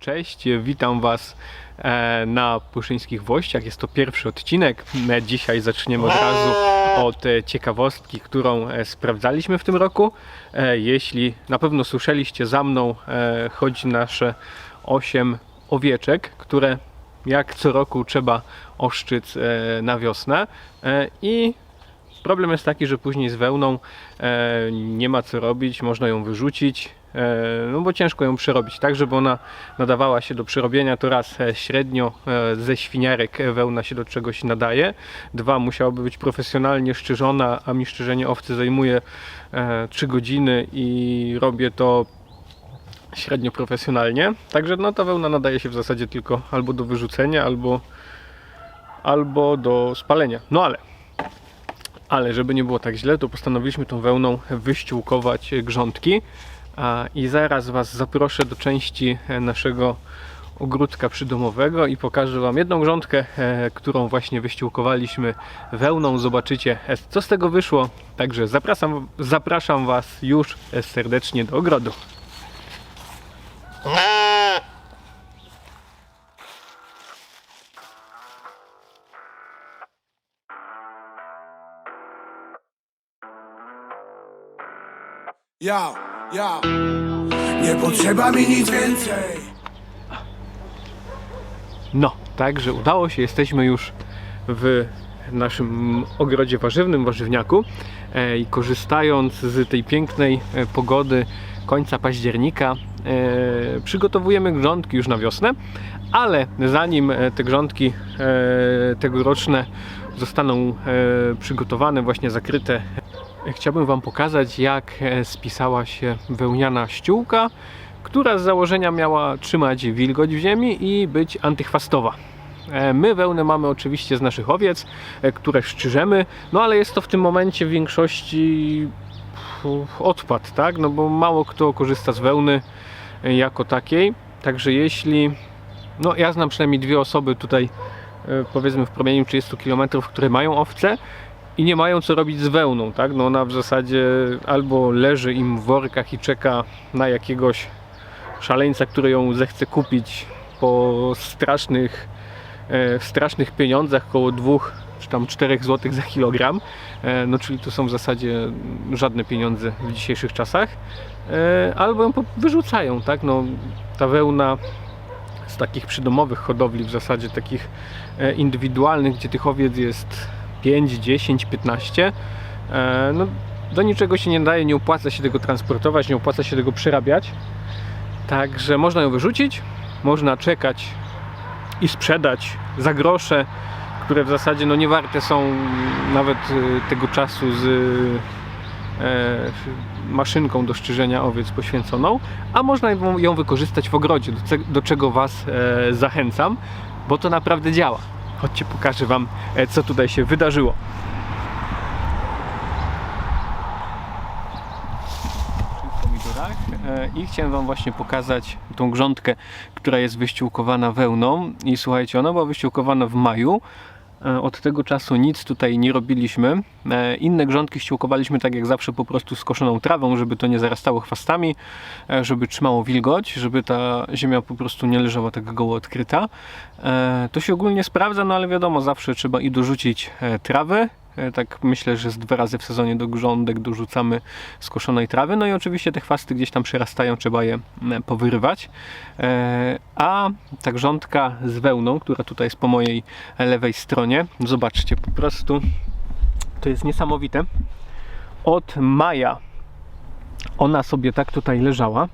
Cześć, witam Was e, na Puszyńskich Włościach. Jest to pierwszy odcinek. Dzisiaj zaczniemy od razu od e, ciekawostki, którą e, sprawdzaliśmy w tym roku. Jeśli na pewno słyszeliście za mną, chodzi nasze 8 owieczek, które jak co roku trzeba oszczyc na wiosnę. I Problem jest taki, że później z wełną e, nie ma co robić, można ją wyrzucić, e, no bo ciężko ją przerobić. Tak, żeby ona nadawała się do przerobienia, to raz e, średnio e, ze świniarek wełna się do czegoś nadaje. Dwa, musiałaby być profesjonalnie szczerzona, a mi szczerzenie owcy zajmuje e, 3 godziny i robię to średnio profesjonalnie. Także no ta wełna nadaje się w zasadzie tylko albo do wyrzucenia, albo, albo do spalenia. No ale ale żeby nie było tak źle, to postanowiliśmy tą wełną wyściółkować grządki. I zaraz Was zaproszę do części e, naszego ogródka przydomowego i pokażę Wam jedną grządkę, e, którą właśnie wyściółkowaliśmy wełną. Zobaczycie, e, co z tego wyszło. Także zapraszam, zapraszam Was już serdecznie do ogrodu. Yo, yo. Nie potrzeba mi nic więcej. No, także udało się, jesteśmy już w naszym ogrodzie warzywnym, warzywniaku e, i korzystając z tej pięknej e, pogody końca października e, przygotowujemy grządki już na wiosnę, ale zanim te grządki tegoroczne zostaną przygotowane, właśnie zakryte Chciałbym Wam pokazać, jak e, spisała się wełniana ściółka, która z założenia miała trzymać wilgoć w ziemi i być antychwastowa. E, My wełnę mamy oczywiście z naszych owiec, e, które szczyżemy, no ale jest to w tym momencie w większości odpad, tak? No bo mało kto korzysta z wełny jako takiej. Także jeśli, no ja znam przynajmniej dwie osoby tutaj, powiedzmy w promieniu 30 km, które mają owce i nie mają co robić z wełną, tak? No ona w zasadzie albo leży im w workach i czeka na jakiegoś szaleńca, który ją zechce kupić po strasznych, e, strasznych pieniądzach, około 2 czy tam 4 zł za kilogram. E, no czyli to są w zasadzie żadne pieniądze w dzisiejszych czasach. E, albo ją wyrzucają, tak? No ta wełna z takich przydomowych hodowli, w zasadzie takich e, indywidualnych, gdzie tych owiec jest 5, 10, 15, e, no do niczego się nie daje, nie opłaca się tego transportować, nie opłaca się tego przerabiać. Także można ją wyrzucić, można czekać i sprzedać za grosze, które w zasadzie no nie warte są nawet e, tego czasu z e, maszynką do szczyżenia owiec poświęconą, a można ją- wykorzystać w ogrodzie, do czego Was e, zachęcam, bo to naprawdę działa. Chodźcie, pokażę Wam, e, co tutaj się wydarzyło. E, i chciałem Wam właśnie pokazać tą grządkę, która jest wyściółkowana wełną i słuchajcie, ona była wyściółkowana w maju. E, Od tego czasu nic tutaj nie robiliśmy. E, Inne grządki ściółkowaliśmy tak jak zawsze po prostu skoszoną trawą, żeby to nie zarastało chwastami, e, żeby trzymało wilgoć, żeby ta ziemia po prostu nie leżała tak goło odkryta. To się ogólnie sprawdza, no ale wiadomo, zawsze trzeba i dorzucić trawy. E, Tak myślę, że z dwa razy w sezonie do grządek dorzucamy skoszonej trawy. No i oczywiście te chwasty gdzieś tam przerastają, trzeba je powyrywać. E, A ta grządka z wełną, która tutaj jest po mojej lewej stronie, zobaczcie, po prostu to jest niesamowite. Od maja ona sobie tak tutaj leżała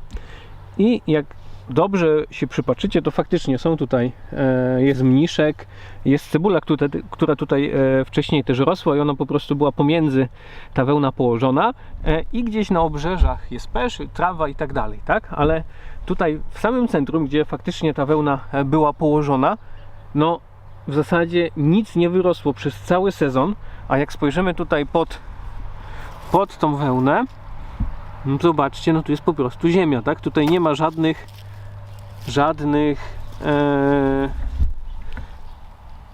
i jak dobrze się przypatrzycie, to faktycznie są tutaj, e, jest mniszek, jest cebula, która, tutaj e, wcześniej też rosła i ona po prostu była pomiędzy ta wełna położona e, i gdzieś na obrzeżach jest pesz, trawa i tak dalej, tak? Ale tutaj w samym centrum, gdzie faktycznie ta wełna była położona, no w zasadzie nic nie wyrosło przez cały sezon, a jak spojrzymy tutaj pod, pod tą wełnę, no zobaczcie, no tu jest po prostu ziemia, tak? Tutaj nie ma żadnych żadnych e,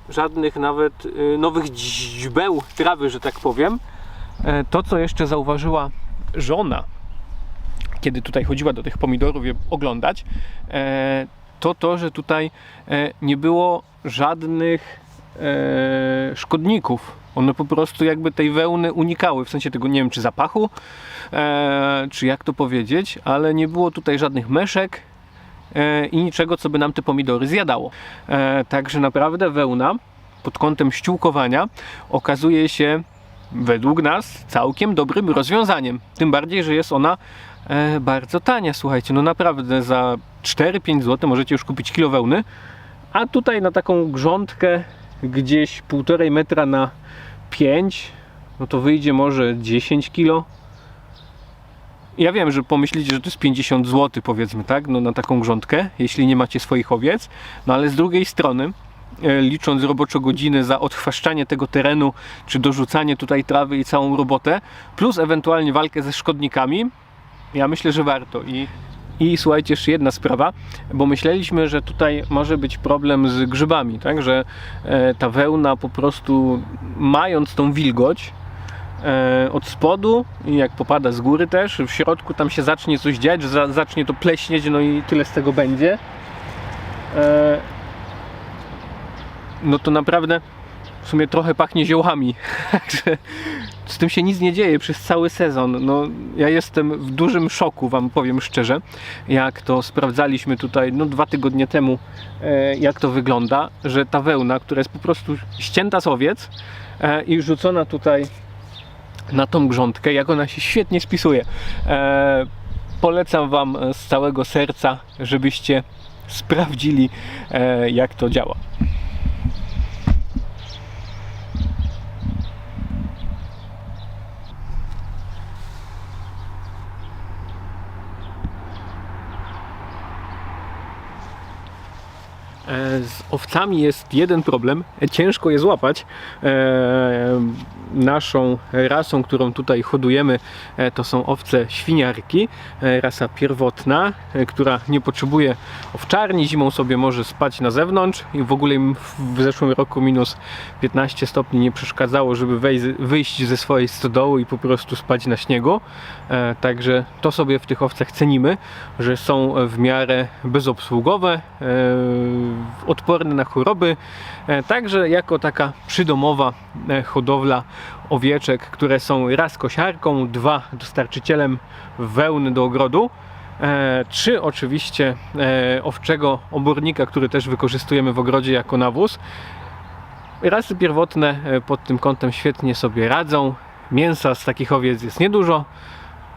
żadnych nawet e, nowych źbeł trawy, że tak powiem. E, to, co jeszcze zauważyła żona kiedy tutaj chodziła do tych pomidorów je oglądać, to to, że tutaj nie było żadnych szkodników. One po prostu jakby tej wełny unikały, w sensie tego nie wiem czy zapachu, czy jak to powiedzieć, ale nie było tutaj żadnych meszek i niczego, co by nam te pomidory zjadało. E, także naprawdę wełna pod kątem ściółkowania okazuje się według nas całkiem dobrym rozwiązaniem. Tym bardziej, że jest ona e, bardzo tania. Słuchajcie, no naprawdę za 4-5 zł możecie już kupić kilo wełny, a tutaj na taką grządkę gdzieś 1,5 metra na 5, no to wyjdzie może 10 kilo. Ja wiem, że pomyślicie, że to jest 50 zł powiedzmy, tak, no na taką grządkę, jeśli nie macie swoich owiec, no ale z drugiej strony e, licząc roboczo godziny za odchwaszczanie tego terenu, czy dorzucanie tutaj trawy i całą robotę, plus ewentualnie walkę ze szkodnikami, ja myślę, że warto. I, i słuchajcie, jeszcze jedna sprawa, bo myśleliśmy, że tutaj może być problem z grzybami, tak, że e, ta wełna po prostu mając tą wilgoć, od spodu i jak popada z góry też, w środku tam się zacznie coś dziać, zacznie to pleśnieć, no i tyle z tego będzie. E, no to naprawdę w sumie trochę pachnie ziołami. Z tym się nic nie dzieje przez cały sezon. No, ja jestem w dużym szoku, Wam powiem szczerze, jak to sprawdzaliśmy tutaj no, dwa tygodnie temu, e, jak to wygląda, że ta wełna, która jest po prostu ścięta z owiec e, i rzucona tutaj na tą grządkę, jak ona się świetnie spisuje. E, polecam Wam z całego serca, żebyście sprawdzili, e, jak to działa. Z owcami jest jeden problem. Ciężko je złapać. E, Naszą rasą, którą tutaj hodujemy, e, to są owce świniarki. E, Rasa pierwotna, która nie potrzebuje owczarni. Zimą sobie może spać na zewnątrz i w ogóle im w- zeszłym roku minus 15 stopni nie przeszkadzało, żeby wyjść ze swojej stodoły i po prostu spać na śniegu. Także to sobie w tych owcach cenimy, że są w miarę bezobsługowe, odporne na choroby. E, Także jako taka przydomowa e, hodowla owieczek, które są raz kosiarką, dwa dostarczycielem wełny do ogrodu. E, trzy oczywiście e, owczego obornika, który też wykorzystujemy w ogrodzie jako nawóz. Rasy pierwotne e, pod tym kątem świetnie sobie radzą. Mięsa z takich owiec jest niedużo,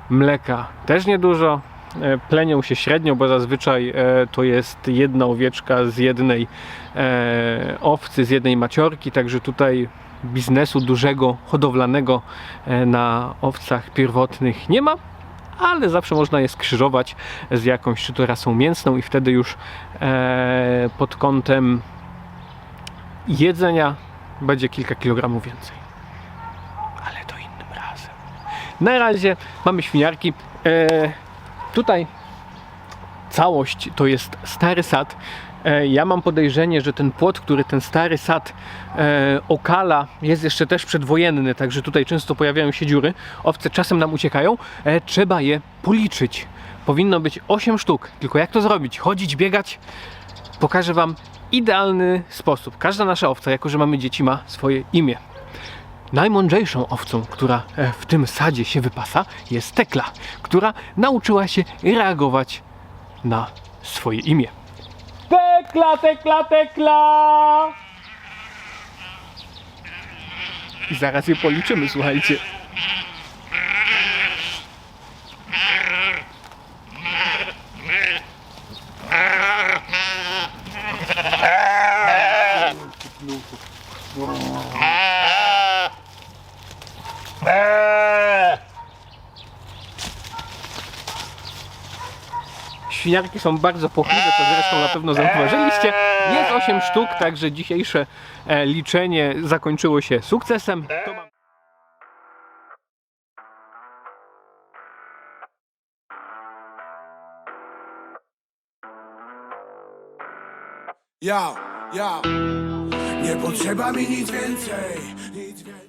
mleka też niedużo. E, Plenią się średnio, bo zazwyczaj e, to jest jedna owieczka z jednej e, owcy, z jednej maciorki, także tutaj biznesu dużego, hodowlanego na owcach pierwotnych nie ma, ale zawsze można je skrzyżować z jakąś czy to rasą mięsną i wtedy już pod kątem jedzenia będzie kilka kilogramów więcej. Ale to innym razem. Na razie mamy świniarki. Tutaj całość to jest stary sad. E, ja mam podejrzenie, że ten płot, który ten stary sad e, okala, jest jeszcze też przedwojenny, także tutaj często pojawiają się dziury. Owce czasem nam uciekają. E, trzeba je policzyć. Powinno być 8 sztuk. Tylko jak to zrobić? Chodzić, biegać? Pokażę Wam idealny sposób. Każda nasza owca, jako że mamy dzieci, ma swoje imię. Najmądrzejszą owcą, która e, w tym sadzie się wypasa, jest Tekla, która nauczyła się reagować na swoje imię. Tekla, tekla, tekla! I zaraz je policzymy, słuchajcie. Świniarki są bardzo płochliwe, to zresztą na pewno zauważyliście. Jest 8 sztuk, także dzisiejsze e, liczenie zakończyło się sukcesem. To. Ja, ja Nie potrzeba mi nic więcej Nic więcej